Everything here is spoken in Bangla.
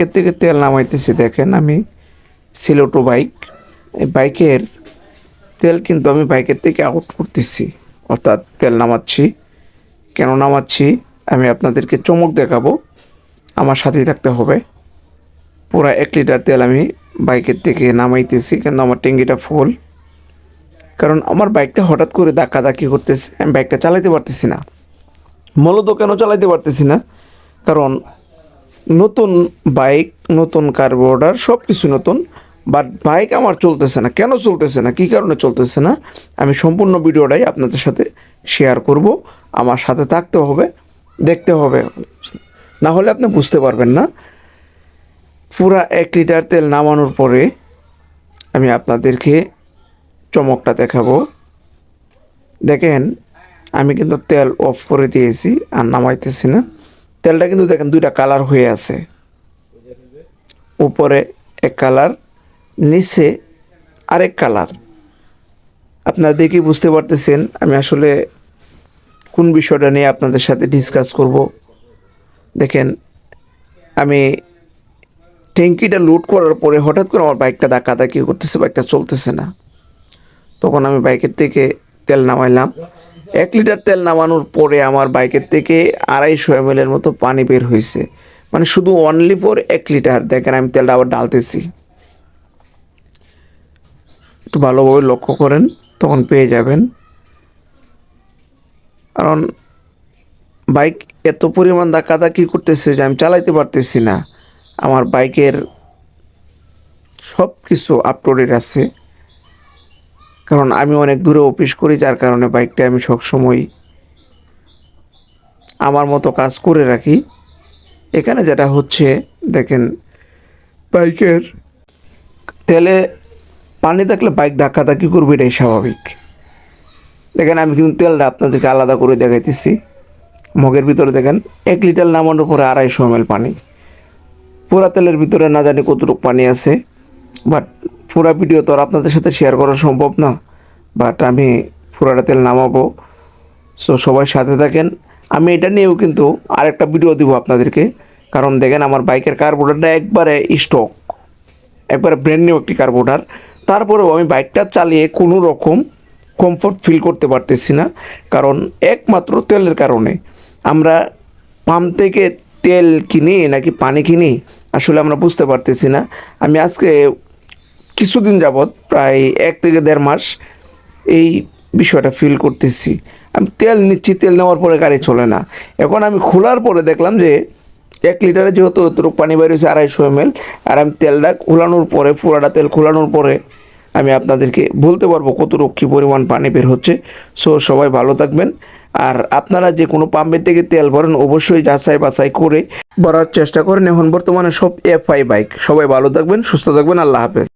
বাইকের থেকে তেল নামাইতেছি। দেখেন আমি সিলোটো বাইক এই বাইকের তেল কিন্তু আমি বাইকের থেকে আউট করতেছি। অর্থাৎ তেল নামাচ্ছি। কেন নামাচ্ছি? আমি আপনাদেরকে চমক দেখাবো। আমার সাথেই থাকতে হবে। পুরা এক লিটার তেল আমি বাইকের থেকে নামাইতেছি। কিন্তু আমার ট্যাঙ্কিটা ফুল কারণ আমার বাইকটা হঠাৎ করে ধাক্কা ধাক্কি করতেছে। আমি বাইকটা চালাইতে পারতেছি না। মূলত কেন চালাইতে পারতেছি না? কারণ নতুন বাইক, নতুন কার্বোর্ডার সব কিছু নতুন। বাট বাইক আমার চলতেছে না। কেন চলতেছে না? কী কারণে চলতেছে না? আমি সম্পূর্ণ ভিডিওটাই আপনাদের সাথে শেয়ার করব। আমার সাথে থাকতে হবে, দেখতে হবে। না হলে আপনি বুঝতে পারবেন না। পুরা এক লিটার তেল নামানোর পরে আমি আপনাদেরকে চমকটা দেখাবো। দেখেন, আমি কিন্তু তেল অফ করে দিয়েছি, আর নামাইতেছি না। তেলটা কিন্তু দেখেন দুইটা কালার হয়ে আছে। উপরে এক কালার, নিচে আরেক কালার। আপনারা দেখে বুঝতে পারতেছেন আমি আসলে কোন বিষয়টা নিয়ে আপনাদের সাথে ডিসকাস করব। দেখেন, আমি ট্যাঙ্কিটা লোড করার পরে হঠাৎ করে আমার বাইকটা ধাক্কা ধাক্কি করতেছে বাইকটা চলতেছে না। তখন আমি বাইকের থেকে তেল নামাইলাম। এক লিটার তেল নামানোর পরে আমার বাইকের থেকে আড়াইশো এম এর মতো পানি বের হয়েছে। মানে শুধু অনলি ফর এক লিটার। দেখেন, আমি তেলটা আবার ডালতেছি। একটু ভালোভাবে লক্ষ্য করেন, তখন পেয়ে যাবেন। কারণ বাইক এত পরিমাণ ধাক্কা ধাক্কি করতেছে যে আমি চালাইতে পারতেছি না। আমার বাইকের সব কিছু আপ টু ডেট আছে। কারণ আমি অনেক দূরে অফিস করি, যার কারণে বাইকটা আমি সবসময় আমার মতো কাজ করে রাখি। এখানে যেটা হচ্ছে, দেখেন, বাইকের তেলে পানি থাকলে বাইক ধাক্কা ধাক্কি করবে, এটাই স্বাভাবিক। দেখেন, আমি কিন্তু তেলটা আপনাদেরকে আলাদা করে দেখাইতেছি। মগের ভিতরে দেখেন, এক লিটার নামানোর পরে আড়াইশো এম পানি। পুরা তেলের ভিতরে না জানি কতটুকু পানি আছে বাট পুরা ভিডিও তো আর আপনাদের সাথে শেয়ার করা সম্ভব না। বাট আমি পুরাটা তেল নামাবো। সো সবাই সাথে থাকেন। আমি এটা নিয়েও কিন্তু আরেকটা ভিডিও দিব আপনাদেরকে। কারণ দেখেন আমার বাইকের কার্বোরেটারটা একবারে স্টক একবারে ব্র্যান্ড নিউ একটি কার্বোরেটার তারপরেও আমি বাইকটা চালিয়ে কোনো রকম কমফোর্ট ফিল করতে পারতেছি না। কারণ একমাত্র তেলের কারণে আমরা পাম্প থেকে তেল কিনি নাকি পানি কিনি, আসলে আমরা বুঝতে পারতেছি না। আমি আজকে কিছুদিন যাবৎ প্রায় এক থেকে দেড় মাস এই বিষয়টা ফিল করতেছি। আমি তেল নিচ্ছি, তেল নেওয়ার পরে গাড়ি চলে না। এখন আমি খোলার পরে দেখলাম যে এক লিটারে যেহেতু অতটুকু পানি বেরিয়েছে আড়াইশো এম এল আর আমি তেলটা খোলানোর পরে, পুরাটা তেল খোলানোর পরে আমি আপনাদেরকে বলতে পারব কতটুকু কী পরিমাণ পানি বের হচ্ছে। সো সবাই ভালো থাকবেন। আর আপনারা যে কোনো পাম্পের থেকে তেল ভরেন, অবশ্যই যাচাই বাছাই করে ভরার চেষ্টা করেন। এখন বর্তমানে সব এফআই বাইক সবাই ভালো থাকবেন, সুস্থ থাকবেন। আল্লাহ হাফেজ।